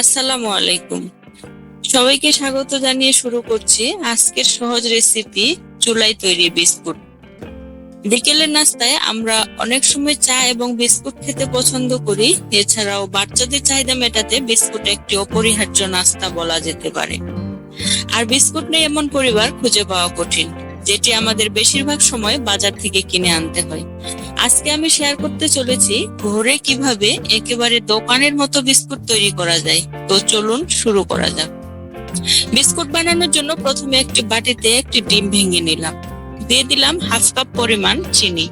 আসসালামু আলাইকুম। সবাইকে স্বাগত জানিয়ে শুরু করছি আজকের সহজ রেসিপি চুলাই তৈরি বিস্কুট। বিকেলের নাস্তায় আমরা অনেক সময় চা এবং বিস্কুট খেতে পছন্দ করি, এছাড়াও বাচ্চাদের চাহিদা মেটাতে বিস্কুট একটি অপরিহার্য নাস্তা বলা যেতে পারে। আর বিস্কুট নেই এমন পরিবার খুঁজে পাওয়া কঠিন, যেটি আমাদের বেশিরভাগ সময় বাজার থেকে কিনে আনতে হয়। আজকে আমি শেয়ার করতে চলেছি ঘরে কীভাবে একেবারে দোকানের মতো বিস্কুট তৈরি করা যায়। তো চলুন শুরু করা যাক। বিস্কুট বানানোর জন্য প্রথমে একটি বাটিতে একটি ডিম ভেঙে নিলাম। দিয়ে দিলাম হাফ কাপ পরিমাণ চিনি।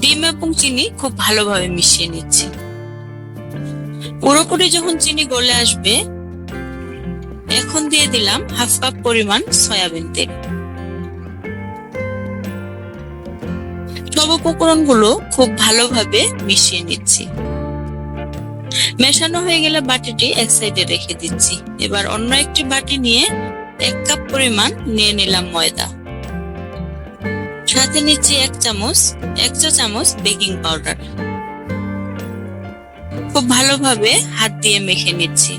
ডিম এবং চিনি খুব ভালোভাবে মিশিয়ে নিচ্ছি। পুরোপুরি যখন চিনি গলে আসবে, এখন দিয়ে দিলাম হাফ কাপ পরিমাণ সয়াবিন তেল। সব উপকরণগুলো খুব ভালোভাবে মিশিয়ে নিচ্ছি। মেশানো হয়ে গেলে বাটিটি এক সাইডে রেখে দিচ্ছি। এবার অন্য একটি বাটি নিয়ে এক কাপ পরিমাণ নিয়ে নিলাম ময়দা। সাথে নিচ্ছি এক চামচ, এক চা চামচ বেকিং পাউডার। খুব ভালোভাবে হাত দিয়ে মেখে নিচ্ছি।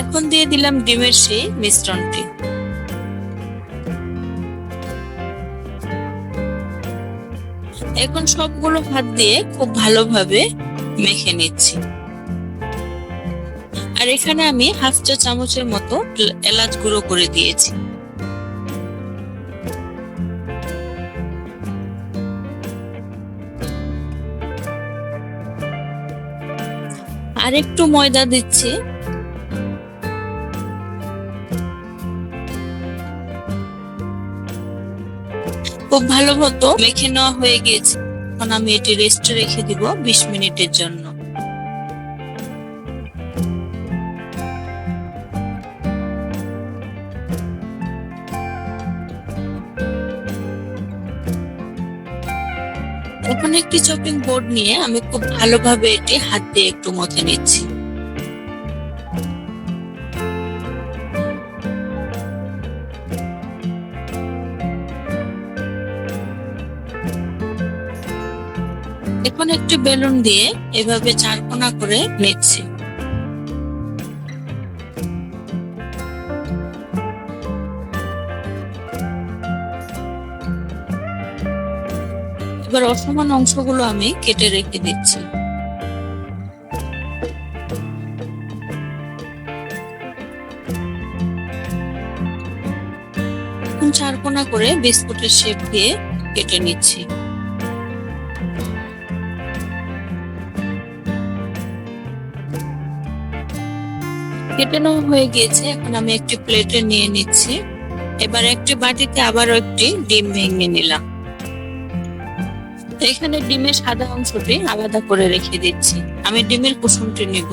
এখন দিয়ে দিলাম ডিমের সেই মিশ্রণটি। এখন সবগুলো হাত দিয়ে খুব ভালোভাবে মেখে নিচ্ছি। আর এখানে আমি হাফ চা চামচের মতো এলাচ গুঁড়ো করে দিয়েছি। আর একটু ময়দা দিচ্ছি। খুব ভালো মতো মেখে নেওয়া হয়ে গিয়েছে। এখন আমি এটি রেস্টে রেখে দিব বিশ মিনিটের জন্য। এখন একটি চপিং বোর্ড নিয়ে আমি খুব ভালোভাবে এটি হাত দিয়ে একটু মথে নিচ্ছি। এখন একটি বেলুন দিয়ে এভাবে চারকোনা করে নিচ্ছি এবার অসমান অংশগুলো আমি কেটে রেখে দিচ্ছি। চারকোনা করে বিস্কুটের শেপ দিয়ে কেটে নিচ্ছি। কেটে নেওয়া হয়ে গিয়েছে। এখন আমি একটি প্লেটে নিয়ে নিচ্ছি। এবার একটি বাটিতে আবারও একটি ডিম ভেঙে নিলাম। এখানে ডিমের সাদা অংশটি আলাদা করে রেখে দিচ্ছি। আমি ডিমের কুসুমটি নিব।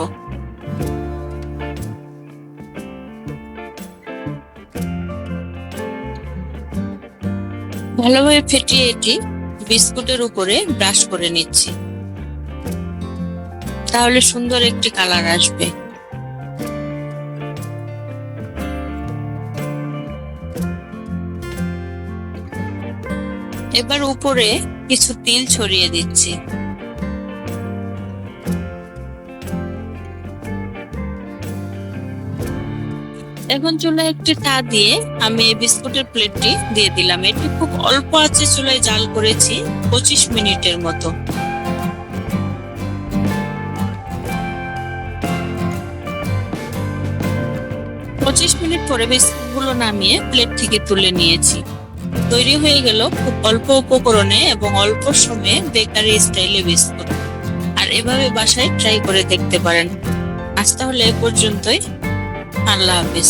ভালোভাবে ফেটিয়ে এটি বিস্কুটের উপরে ব্রাশ করে নিচ্ছি। তাহলে সুন্দর একটি কালার আসবে। এবার উপরে কিছু তিল ছড়িয়ে দিচ্ছি। এখন চুলায় একটি তা দিয়ে আমি এই বিস্কুটের প্লেটটি দিয়ে দিলাম। এটি খুব অল্প আছে চুলায় জাল করেছি, পঁচিশ মিনিটের মতো। পঁচিশ মিনিট পরে বিস্কুটগুলো নামিয়ে প্লেট থেকে তুলে নিয়েছি। তৈরি হয়ে গেল খুব অল্প উপকরণে এবং অল্প সময়ে বেকারি স্টাইলে বিস্কুট আর এভাবে বাসায় ট্রাই করে দেখতে পারেন। আজ তাহলে এ পর্যন্তই। আল্লাহ হাফিজ।